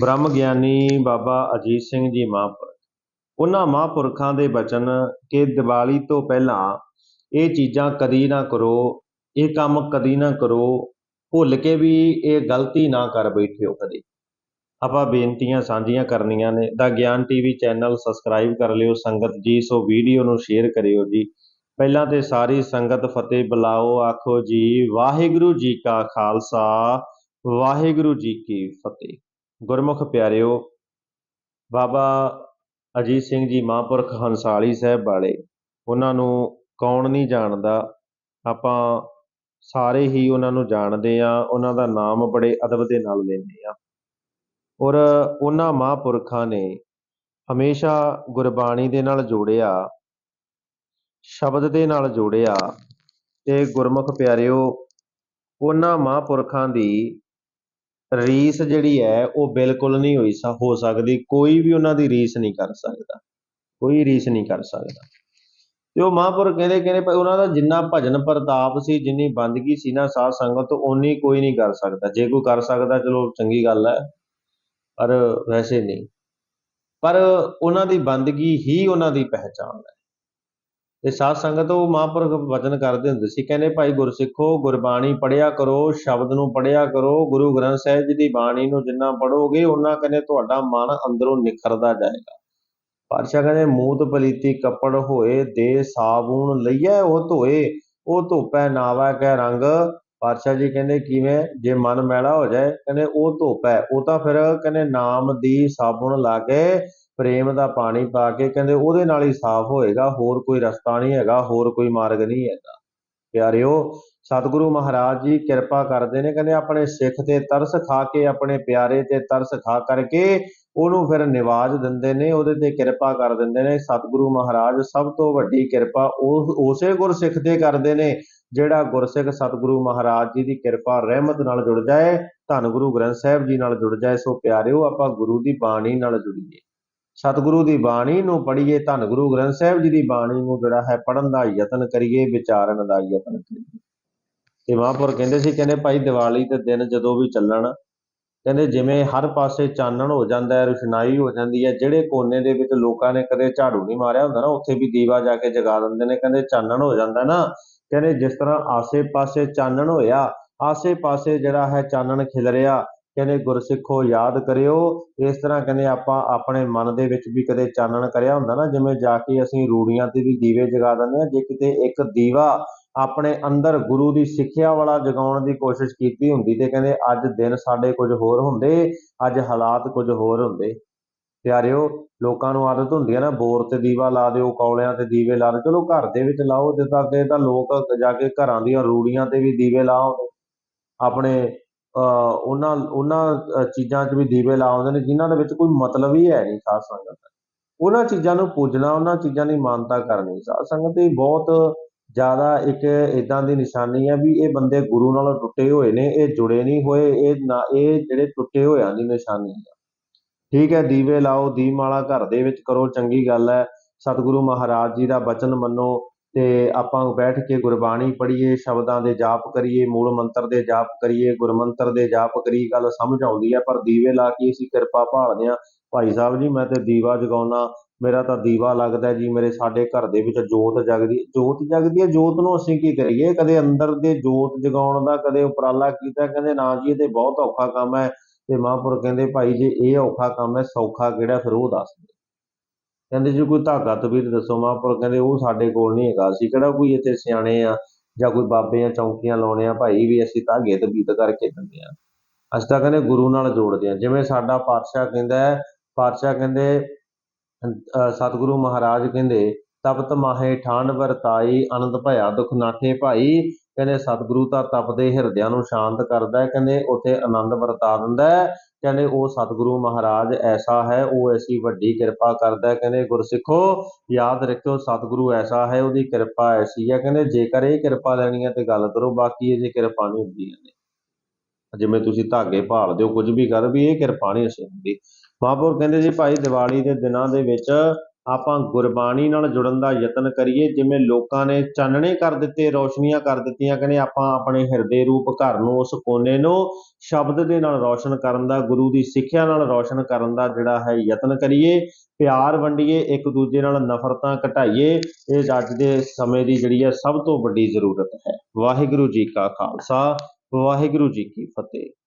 ਬ੍ਰਹਮ ਗਿਆਨੀ ਬਾਬਾ ਅਜੀਤ ਸਿੰਘ ਜੀ ਮਹਾਂਪੁਰਖ। ਉਹਨਾਂ ਮਹਾਂਪੁਰਖਾਂ ਦੇ ਬਚਨ ਕਿ ਦੀਵਾਲੀ ਤੋਂ ਪਹਿਲਾਂ ਇਹ ਚੀਜ਼ਾਂ ਕਦੀ ਨਾ ਕਰੋ, ਇਹ ਕੰਮ ਕਦੀ ਨਾ ਕਰੋ, ਭੁੱਲ ਕੇ ਵੀ ਇਹ ਗਲਤੀ ਨਾ ਕਰ ਬੈਠਿਓ ਕਦੇ। ਆਪਾਂ ਬੇਨਤੀਆਂ ਸਾਂਝੀਆਂ ਕਰਨੀਆਂ ਨੇ। ਦਾ ਗਿਆਨ ਟੀਵੀ ਚੈਨਲ ਸਬਸਕ੍ਰਾਈਬ ਕਰ ਲਿਓ, ਸੰਗਤ ਜੀ, ਸੋ ਵੀਡੀਓ ਨੂੰ ਸ਼ੇਅਰ ਕਰਿਓ ਜੀ। ਪਹਿਲਾਂ ਤੇ ਸਾਰੀ ਸੰਗਤ ਫਤਿਹ ਬੁਲਾਓ, ਆਖੋ ਜੀ, ਵਾਹਿਗੁਰੂ ਜੀ ਕਾ ਖਾਲਸਾ, ਵਾਹਿਗੁਰੂ ਜੀ ਕੀ ਫਤਿਹ। ਗੁਰਮੁਖ ਪਿਆਰਿਓ, ਬਾਬਾ ਅਜੀਤ ਸਿੰਘ ਜੀ ਮਹਾਂਪੁਰਖ ਹੰਸਾਲੀ ਸਾਹਿਬ ਵਾਲੇ, ਉਹਨਾਂ ਨੂੰ ਕੌਣ ਨਹੀਂ ਜਾਣਦਾ? ਆਪਾਂ ਸਾਰੇ ਹੀ ਉਹਨਾਂ ਨੂੰ ਜਾਣਦੇ ਆ ਉਹਨਾਂ ਦਾ ਨਾਮ ਬੜੇ ਅਦਬ ਦੇ ਨਾਲ ਲੈਂਦੇ ਆ ਔਰ ਉਹਨਾਂ ਮਹਾਂਪੁਰਖਾਂ ਨੇ ਹਮੇਸ਼ਾ ਗੁਰਬਾਣੀ ਦੇ ਨਾਲ ਜੋੜਿਆ, ਸ਼ਬਦ ਦੇ ਨਾਲ ਜੋੜਿਆ ਤੇ ਗੁਰਮੁਖ ਪਿਆਰਿਓ, ਉਹਨਾਂ ਮਹਾਂਪੁਰਖਾਂ ਦੀ ਰੀਸ ਜਿਹੜੀ ਹੈ, ਉਹ ਬਿਲਕੁਲ ਨਹੀਂ ਹੋਈ ਸਾ, ਹੋ ਸਕਦੀ, ਕੋਈ ਵੀ ਉਹਨਾਂ ਦੀ ਰੀਸ ਨਹੀਂ ਕਰ ਸਕਦਾ। ਕੋਈ ਰੀਸ ਨਹੀਂ ਕਰ ਸਕਦਾ। ਤੇ ਉਹ ਮਹਾਂਪੁਰ ਕਹਿੰਦੇ ਕਹਿੰਦੇ ਭਾਈ ਉਹਨਾਂ ਦਾ ਜਿੰਨਾ ਭਜਨ ਪ੍ਰਤਾਪ ਸੀ, ਜਿੰਨੀ ਬੰਦਗੀ ਸੀ ਨਾ ਸਾਧ ਸੰਗਤ, ਓਨੀ ਕੋਈ ਨਹੀਂ ਕਰ ਸਕਦਾ। ਜੇ ਕੋਈ ਕਰ ਸਕਦਾ, ਚਲੋ ਚੰਗੀ ਗੱਲ ਹੈ, ਪਰ ਵੈਸੇ ਨਹੀਂ। ਪਰ ਉਹਨਾਂ ਦੀ ਬੰਦਗੀ ਹੀ ਉਹਨਾਂ ਦੀ ਪਹਿਚਾਣ ਹੈ। ਤੇ ਸਾਧ ਸੰਗਤ ਉਹ ਮਹਾਂਪੁਰਖ ਵਚਨ ਕਰਦੇ ਹੁੰਦੇ ਸੀ, ਕਹਿੰਦੇ ਭਾਈ ਗੁਰਸਿੱਖੋ, ਗੁਰਬਾਣੀ ਪੜਿਆ ਕਰੋ, ਸ਼ਬਦ ਨੂੰ ਪੜਿਆ ਕਰੋ, ਗੁਰੂ ਗ੍ਰੰਥ ਸਾਹਿਬ ਜੀ ਦੀ ਬਾਣੀ ਨੂੰ ਜਿੰਨਾ ਪੜੋਗੇ ਉਹਨਾਂ ਕਹਿੰਦੇ ਤੁਹਾਡਾ ਮਨ ਅੰਦਰੋਂ ਨਿਖਰਦਾ ਜਾਏਗਾ। ਪਾਤਸ਼ਾਹ ਕਹਿੰਦੇ, ਮੂਤ ਪਲੀਤੀ ਕੱਪੜ ਹੋਏ, ਦੇ ਸਾਬੂਨ ਲਈਐ, ਉਹ ਧੋਏ, ਉਹ ਧੋਪੈ, ਨਾਵਾ ਕੈ ਰੰਗ। ਪਾਤਸ਼ਾਹ ਜੀ ਕਹਿੰਦੇ, ਕਿਵੇਂ? ਜੇ ਮਨ ਮੈਲਾ ਹੋ ਜਾਏ, ਕਹਿੰਦੇ ਉਹ ਧੋਪੈ, ਉਹ ਤਾਂ ਫਿਰ ਕਹਿੰਦੇ ਨਾਮ ਦੀ ਸਾਬੁਣ ਲਾ ਕੇ ਪ੍ਰੇਮ ਦਾ ਪਾਣੀ ਪਾ ਕੇ ਕਹਿੰਦੇ ਉਹਦੇ ਨਾਲ ਹੀ ਸਾਫ਼ ਹੋਏਗਾ, ਹੋਰ ਕੋਈ ਰਸਤਾ ਨਹੀਂ ਹੈਗਾ, ਹੋਰ ਕੋਈ ਮਾਰਗ ਨਹੀਂ ਹੈਗਾ। ਪਿਆਰਿਓ, ਸਤਿਗੁਰੂ ਮਹਾਰਾਜ ਜੀ ਕਿਰਪਾ ਕਰਦੇ ਨੇ, ਕਹਿੰਦੇ ਆਪਣੇ ਸਿੱਖ ਤੇ ਤਰਸ ਖਾ ਕੇ, ਆਪਣੇ ਪਿਆਰੇ ਤੇ ਤਰਸ ਖਾ ਕਰਕੇ ਉਹਨੂੰ ਫਿਰ ਨਿਵਾਜ ਦਿੰਦੇ ਨੇ, ਉਹਦੇ ਤੇ ਕਿਰਪਾ ਕਰ ਦਿੰਦੇ ਨੇ। ਸਤਿਗੁਰੂ ਮਹਾਰਾਜ ਸਭ ਤੋਂ ਵੱਡੀ ਕਿਰਪਾ ਉਹ, ਉਸੇ ਗੁਰਸਿੱਖ ਤੇ ਕਰਦੇ ਨੇ, ਜਿਹੜਾ ਗੁਰਸਿੱਖ ਸਤਿਗੁਰੂ ਮਹਾਰਾਜ ਜੀ ਦੀ ਕਿਰਪਾ ਰਹਿਮਤ ਨਾਲ ਜੁੜ ਜਾਏ, ਧੰਨ ਗੁਰੂ ਗ੍ਰੰਥ ਸਾਹਿਬ ਜੀ ਨਾਲ ਜੁੜ ਜਾਏ। ਸੋ ਪਿਆਰਿਓ, ਆਪਾਂ ਗੁਰੂ ਦੀ ਬਾਣੀ ਨਾਲ ਜੁੜੀਏ। ਸਤਿਗੁਰੂ ਦੀ ਬਾਣੀ ਨੂੰ ਪੜ੍ਹੀਏ ਧੰਨ ਗੁਰੂ ਗ੍ਰੰਥ ਸਾਹਿਬ ਜੀ ਦੀ ਬਾਣੀ ਨੂੰ ਜਿਹੜਾ ਹੈ ਪੜਨ ਦਾ ਯਤਨ ਕਰੀਏ, ਵਿਚਾਰਨ ਦਾ ਯਤਨ ਕਰੀਏ। ਤੇ ਮਹਾਂਪੁਰ ਕਹਿੰਦੇ ਸੀ, ਕਹਿੰਦੇ ਭਾਈ ਦੀਵਾਲੀ ਦੇ ਦਿਨ ਜਦੋਂ ਵੀ ਚੱਲਣ, ਕਹਿੰਦੇ ਜਿਵੇਂ ਹਰ ਪਾਸੇ ਚਾਨਣ ਹੋ ਜਾਂਦਾ ਹੈ, ਰੁਸ਼ਨਾਈ ਹੋ ਜਾਂਦੀ ਹੈ, ਜਿਹੜੇ ਕੋਨੇ ਦੇ ਵਿੱਚ ਲੋਕਾਂ ਨੇ ਕਦੇ ਝਾੜੂ ਨਹੀਂ ਮਾਰਿਆ ਹੁੰਦਾ ਨਾ, ਉੱਥੇ ਵੀ ਦੀਵਾ ਜਾ ਕੇ ਜਗਾ ਦਿੰਦੇ ਨੇ, ਕਹਿੰਦੇ ਚਾਨਣ ਹੋ ਜਾਂਦਾ ਨਾ, ਕਹਿੰਦੇ ਜਿਸ ਤਰ੍ਹਾਂ ਆਸੇ-ਪਾਸੇ ਚਾਨਣ ਹੋਇਆ, ਆਸੇ-ਪਾਸੇ ਜਿਹੜਾ ਹੈ ਚਾਨਣ ਖਿਲਰਿਆ ਕਹਿੰਦੇ, ਗੁਰਸਿੱਖੋ, ਯਾਦ ਕਰਿਓ। ਇਸ ਤਰ੍ਹਾਂ ਕਹਿੰਦੇ, ਆਪਾਂ ਆਪਣੇ ਮਨ ਦੇ ਵਿੱਚ ਵੀ ਕਦੇ ਚਾਨਣ ਕਰਿਆ ਹੁੰਦਾ ਨਾ, ਜਿਵੇਂ ਜਾ ਕੇ ਅਸੀਂ ਰੂੜੀਆਂ ਤੇ ਵੀ ਦੀਵੇ ਜਗਾ ਦਿੰਦੇ ਆ ਜੇ ਕਿਤੇ ਇੱਕ ਦੀਵਾ ਆਪਣੇ ਅੰਦਰ ਗੁਰੂ ਦੀ ਸਿੱਖਿਆ ਵਾਲਾ ਜਗਾਉਣ ਦੀ ਕੋਸ਼ਿਸ਼ ਕੀਤੀ ਹੁੰਦੀ ਤੇ ਕਹਿੰਦੇ, ਅੱਜ ਦਿਨ ਸਾਡੇ ਕੁਝ ਹੋਰ ਹੁੰਦੇ, ਅੱਜ ਹਾਲਾਤ ਕੁਝ ਹੋਰ ਹੁੰਦੇ। ਪਿਆਰਿਓ, ਲੋਕਾਂ ਨੂੰ ਆਦਤ ਹੁੰਦੀ ਹੈ ਨਾ, ਬੋਰ ਤੇ ਦੀਵਾ ਲਾ ਦਿਓ, ਕੌਲਿਆਂ ਤੇ ਦੀਵੇ ਲਾ ਦਿਓ। ਚਲੋ, ਘਰ ਦੇ ਵਿੱਚ ਲਾਓ, ਜਿੱਦਾਂ ਤਾਂ ਤੇ ਤਾਂ ਲੋਕ ਜਾ ਕੇ ਘਰਾਂ ਦੀਆਂ ਰੂੜੀਆਂ ਤੇ ਵੀ ਦੀਵੇ ਲਾਓ, ਆਪਣੇ ਉਹਨਾਂ ਉਹਨਾਂ ਚੀਜ਼ਾਂ 'ਚ ਵੀ ਦੀਵੇ ਲਾ ਆਉਂਦੇ ਨੇ, ਜਿਨ੍ਹਾਂ ਦੇ ਵਿੱਚ ਕੋਈ ਮਤਲਬ ਹੀ ਹੈ ਨਹੀਂ ਸਾਧ ਸੰਗਤ ਉਹਨਾਂ ਚੀਜ਼ਾਂ ਨੂੰ ਪੂਜਣਾ, ਉਹਨਾਂ ਚੀਜ਼ਾਂ ਦੀ ਮਾਨਤਾ ਕਰਨੀ। ਸਾਧ ਸੰਗਤ ਇਹ ਬਹੁਤ ਜ਼ਿਆਦਾ ਇੱਕ ਇਦਾਂ ਦੀ ਨਿਸ਼ਾਨੀ ਹੈ ਵੀ ਇਹ ਬੰਦੇ ਗੁਰੂ ਨਾਲੋਂ ਟੁੱਟੇ ਹੋਏ ਨੇ, ਇਹ ਜੁੜੇ ਨਹੀਂ ਹੋਏ, ਇਹ ਨਾ, ਇਹ ਜਿਹੜੇ ਟੁੱਟੇ ਹੋਇਆਂ ਦੀ ਨਿਸ਼ਾਨੀ ਹੈ। ਠੀਕ ਹੈ, ਦੀਵੇ ਲਾਓ, ਦੀਪਮਾਲਾ ਘਰ ਦੇ ਵਿੱਚ ਕਰੋ, ਚੰਗੀ ਗੱਲ ਹੈ। ਸਤਿਗੁਰੂ ਮਹਾਰਾਜ ਜੀ ਦਾ ਬਚਨ ਮੰਨੋ। ਤੇ ਆਪਾਂ ਬੈਠ ਕੇ ਗੁਰਬਾਣੀ ਪੜ੍ਹੀਏ, ਸ਼ਬਦਾਂ ਦੇ ਜਾਪ ਕਰੀਏ, ਮੂਲ ਮੰਤਰ ਦੇ ਜਾਪ ਕਰੀਏ, ਗੁਰਮੰਤਰ ਦੇ ਜਾਪ ਕਰੀ, ਗੱਲ ਸਮਝ ਆਉਂਦੀ ਹੈ ਪਰ ਦੀਵੇ ਲਾ ਕੇ ਅਸੀਂ ਕਿਰਪਾ ਭਾਲਦੇ ਹਾਂ। ਭਾਈ ਸਾਹਿਬ ਜੀ, ਮੈਂ ਤੇ ਦੀਵਾ ਜਗਾਉਣਾ ਮੇਰਾ ਤਾਂ ਦੀਵਾ ਲੱਗਦਾ ਜੀ, ਮੇਰੇ ਸਾਡੇ ਘਰ ਦੇ ਵਿੱਚ ਜੋਤ ਜਗਦੀ ਜੋਤ ਜਗਦੀ ਹੈ ਜੋਤ ਨੂੰ ਅਸੀਂ ਕੀ ਕਰੀਏ? ਕਦੇ ਅੰਦਰ ਦੇ ਜੋਤ ਜਗਾਉਣ ਦਾ, ਕਦੇ ਉਪਰਾਲਾ ਕੀਤਾ, ਕਹਿੰਦੇ ਨਾ ਜੀ, ਇਹ ਤੇ ਬਹੁਤ ਔਖਾ ਕੰਮ ਹੈ। ਤੇ ਮਹਾਂਪੁਰ ਕਹਿੰਦੇ, ਭਾਈ ਜੇ, ਇਹ ਔਖਾ ਕੰਮ ਹੈ, ਸੌਖਾ ਕਿਹੜਾ, ਫਿਰ ਉਹ ਦੱਸ ਦੇ। ਕਹਿੰਦੇ ਜੀ ਕੋਈ ਧਾਗਾ ਤਵੀਰ ਦੱਸੋ ਮਹਾਂਪੁਰ ਕਹਿੰਦੇ ਉਹ ਸਾਡੇ ਕੋਲ ਨਹੀਂ ਹੈਗਾ। ਅਸੀਂ ਕਿਹੜਾ ਕੋਈ ਇੱਥੇ ਸਿਆਣੇ ਆ ਜਾਂ ਕੋਈ ਬਾਬੇ ਆ ਚੌਂਕੀਆਂ ਲਾਉਣੇ ਆ? ਭਾਈ ਵੀ ਅਸੀਂ ਧਾਗੇ ਤਵੀਤ ਕਰਕੇ ਦਿੰਦੇ ਆ। ਅਸੀਂ ਤਾਂ ਕਹਿੰਦੇ ਗੁਰੂ ਨਾਲ ਜੋੜਦੇ ਆ। ਜਿਵੇਂ ਸਾਡਾ ਪਾਤਸ਼ਾਹ ਕਹਿੰਦਾ ਹੈ, ਪਾਤਸ਼ਾਹ ਕਹਿੰਦੇ ਸਤਿਗੁਰੂ ਮਹਾਰਾਜ ਕਹਿੰਦੇ ਤਪਤ ਮਾਹੇ ਠਾਂਡ ਵਰਤਾਈ, ਆਨੰਦ ਭਇਆ ਦੁਖ ਨਾਠੇ ਭਾਈ। ਕਹਿੰਦੇ ਸਤਿਗੁਰੂ ਤਾਂ ਤਪਦੇ ਹਿਰਦਿਆਂ ਨੂੰ ਸ਼ਾਂਤ ਕਰਦਾ ਹੈ, ਕਹਿੰਦੇ ਉਥੇ ਆਨੰਦ ਵਰਤਾ ਦਿੰਦਾ ਹੈ। ਕਹਿੰਦੇ ਉਹ ਸਤਿਗੁਰੂ ਮਹਾਰਾਜ ਐਸਾ ਹੈ, ਉਹ ਐਸੀ ਵੱਡੀ ਕਿਰਪਾ ਕਰਦਾ ਹੈ। ਕਹਿੰਦੇ ਗੁਰਸਿੱਖੋ, ਯਾਦ ਰੱਖਿਓ ਸਤਿਗੁਰੂ ਐਸਾ ਹੈ, ਉਹਦੀ ਕਿਰਪਾ ਐਸੀ ਹੈ। ਕਹਿੰਦੇ ਜੇਕਰ ਇਹ ਕਿਰਪਾ ਲੈਣੀ ਹੈ ਤੇ ਗੱਲ ਕਰੋ, ਬਾਕੀ ਇਹ ਜੇ ਕਿਰਪਾ ਨਹੀਂ ਹੁੰਦੀ ਹੈ ਜਿਵੇਂ ਤੁਸੀਂ ਧਾਗੇ ਭਾਲਦੇ ਹੋ ਕੁਝ ਵੀ ਕਰ, ਵੀ ਇਹ ਕਿਰਪਾ ਨਹੀਂ ਅਸੀਂ ਹੁੰਦੀ ਮਹਾਂਪੁਰ ਕਹਿੰਦੇ ਜੀ, ਭਾਈ ਦੀਵਾਲੀ ਦੇ ਦਿਨਾਂ ਦੇ ਵਿੱਚ ਆਪਾਂ ਗੁਰਬਾਣੀ ਨਾਲ ਜੁੜਨ ਦਾ ਯਤਨ ਕਰੀਏ, ਜਿਵੇਂ ਲੋਕਾਂ ਨੇ ਚਾਨਣੇ ਕਰ ਦਿੱਤੇ, ਰੋਸ਼ਨੀਆਂ ਕਰ ਦਿੱਤੀਆਂ, ਕਹਿੰਦੇ ਆਪਾਂ ਆਪਣੇ ਹਿਰਦੇ ਰੂਪ ਘਰ ਨੂੰ ਉਸ ਕੋਨੇ ਨੂੰ ਸ਼ਬਦ ਦੇ ਨਾਲ ਰੌਸ਼ਨ ਕਰਨ ਦਾ, ਗੁਰੂ ਦੀ ਸਿੱਖਿਆ ਨਾਲ ਰੌਸ਼ਨ ਕਰਨ ਦਾ ਜਿਹੜਾ ਹੈ ਯਤਨ ਕਰੀਏ, ਪਿਆਰ ਵੰਡੀਏ, ਇੱਕ ਦੂਜੇ ਨਾਲ ਨਫ਼ਰਤਾਂ ਘਟਾਈਏ, ਇਹ ਅੱਜ ਦੇ ਸਮੇਂ ਦੀ ਜਿਹੜੀ ਹੈ ਸਭ ਤੋਂ ਵੱਡੀ ਜ਼ਰੂਰਤ ਹੈ। ਵਾਹਿਗੁਰੂ ਜੀ ਕਾ ਖਾਲਸਾ, ਵਾਹਿਗੁਰੂ ਜੀ ਕੀ ਫਤਿਹ।